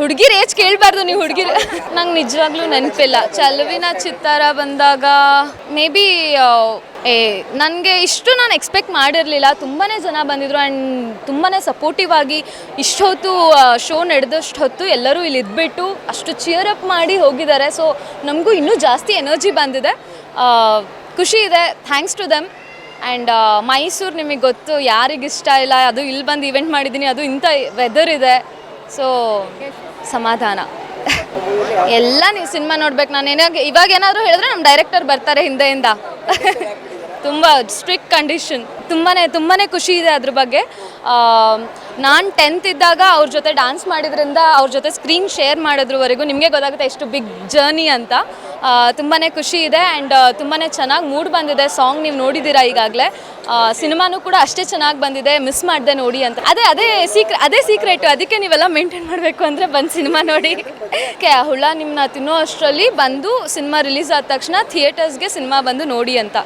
ಹುಡುಗಿರ್ ಏಜ್ ಕೇಳಬಾರ್ದು ನೀವು ಹುಡುಗಿರ್. ನಂಗೆ ನಿಜವಾಗ್ಲೂ ನೆನಪಿಲ್ಲ. ಚಲುವಿನ ಚಿತ್ತಾರ ಬಂದಾಗ ಮೇ ಬಿ ಏ, ನನಗೆ ಇಷ್ಟು ನಾನು ಎಕ್ಸ್ಪೆಕ್ಟ್ ಮಾಡಿರಲಿಲ್ಲ. ತುಂಬಾ ಜನ ಬಂದಿದ್ರು ಆ್ಯಂಡ್ ತುಂಬಾ ಸಪೋರ್ಟಿವ್ ಆಗಿ ಇಷ್ಟೊತ್ತು ಶೋ ನಡೆದಷ್ಟು ಹೊತ್ತು ಎಲ್ಲರೂ ಇಲ್ಲಿ ಇದ್ಬಿಟ್ಟು ಅಷ್ಟು ಚಿಯರ್ ಅಪ್ ಮಾಡಿ ಹೋಗಿದ್ದಾರೆ. ಸೊ ನಮಗೂ ಇನ್ನೂ ಜಾಸ್ತಿ ಎನರ್ಜಿ ಬಂದಿದೆ. ಖುಷಿ ಇದೆ. Thanks to them and Mysuru ನಿಮಗೆ ಗೊತ್ತು ಯಾರಿಗೆ ಇಷ್ಟ ಇಲ್ಲ. ಅದು ಇಲ್ಲಿ ಬಂದು ಇವೆಂಟ್ ಮಾಡಿದ್ದೀನಿ ಅದು ಇಂಥ ವೆದರ್ ಇದೆ. ಸೊ ಸಮಾಧಾನ. ಎಲ್ಲ ನೀವು ಸಿನಿಮಾ ನೋಡ್ಬೇಕು, ನಾನು ಏನೋ ಇವಾಗ ಏನಾದರೂ ಹೇಳಿದ್ರೆ ನಮ್ಮ ಡೈರೆಕ್ಟರ್ ಬರ್ತಾರೆ ಹಿಂದೆಯಿಂದ. ತುಂಬ ಸ್ಟ್ರಿಕ್ಟ್ ಕಂಡೀಷನ್ ತುಂಬಾ ತುಂಬಾ ಖುಷಿ ಇದೆ ಅದ್ರ ಬಗ್ಗೆ. ನಾನು ಟೆಂತ್ ಇದ್ದಾಗ ಅವ್ರ ಜೊತೆ ಡ್ಯಾನ್ಸ್ ಮಾಡಿದ್ರಿಂದ ಅವ್ರ ಜೊತೆ ಸ್ಕ್ರೀನ್ ಶೇರ್ ಮಾಡಿದ್ರವರೆಗೂ ನಿಮಗೆ ಗೊತ್ತಾಗುತ್ತೆ ಎಷ್ಟು ಬಿಗ್ ಜರ್ನಿ ಅಂತ. ತುಂಬಾ ಖುಷಿ ಇದೆ ಆ್ಯಂಡ್ ತುಂಬಾ ಚೆನ್ನಾಗಿ ಮೂಡ್ ಬಂದಿದೆ ಸಾಂಗ್ ನೀವು ನೋಡಿದ್ದೀರಾ ಈಗಾಗಲೇ. ಸಿನಿಮಾನು ಕೂಡ ಅಷ್ಟೇ ಚೆನ್ನಾಗಿ ಬಂದಿದೆ ಮಿಸ್ ಮಾಡಿದೆ ನೋಡಿ ಅಂತ. ಅದೇ ಅದೇ ಸೀಕ್ರೆ ಅದೇ ಸೀಕ್ರೆಟು ಅದಕ್ಕೆ ನೀವೆಲ್ಲ ಮೇಂಟೈನ್ ಮಾಡಬೇಕು ಅಂದರೆ ಬಂದು ಸಿನಿಮಾ ನೋಡಿ. ಓಕೆ ಹುಳ ನಿಮ್ಮನ್ನ ತಿನ್ನೋ ಅಷ್ಟರಲ್ಲಿ ಬಂದು ಸಿನಿಮಾ ರಿಲೀಸ್ ಆದ ತಕ್ಷಣ ಥಿಯೇಟರ್ಸ್ಗೆ ಸಿನಿಮಾ ಬಂದು ನೋಡಿ ಅಂತ.